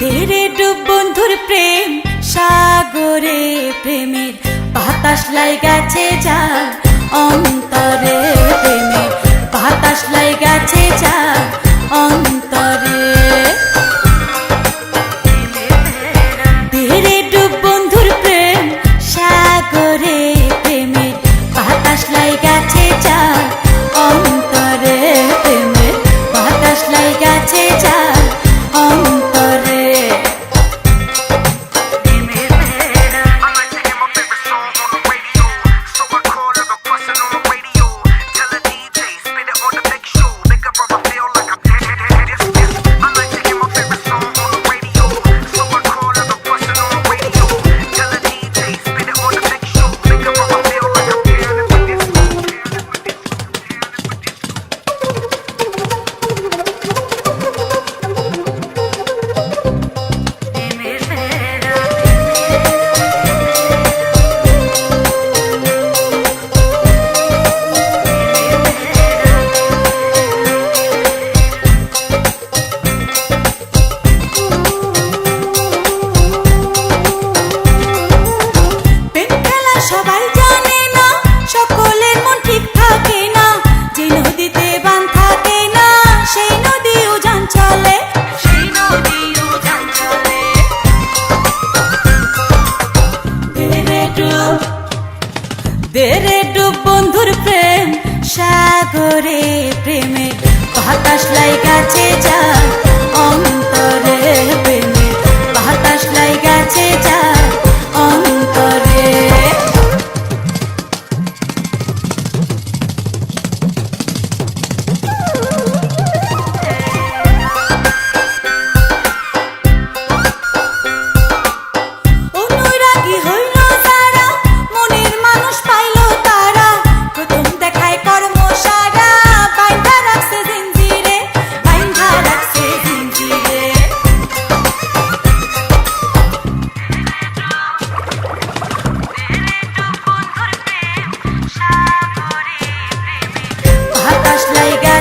তেরে ডুব বন্ধুর প্রেম, সাগরে প্রেমের বাতাস লাই গেছে যা অন্তরে প্রেমের বাতাস লাই গেছে যা দেরে ডুব বন্ধুর প্রেম সাগরে প্রেমে হতাশ লাই গাছে যা অন্তরে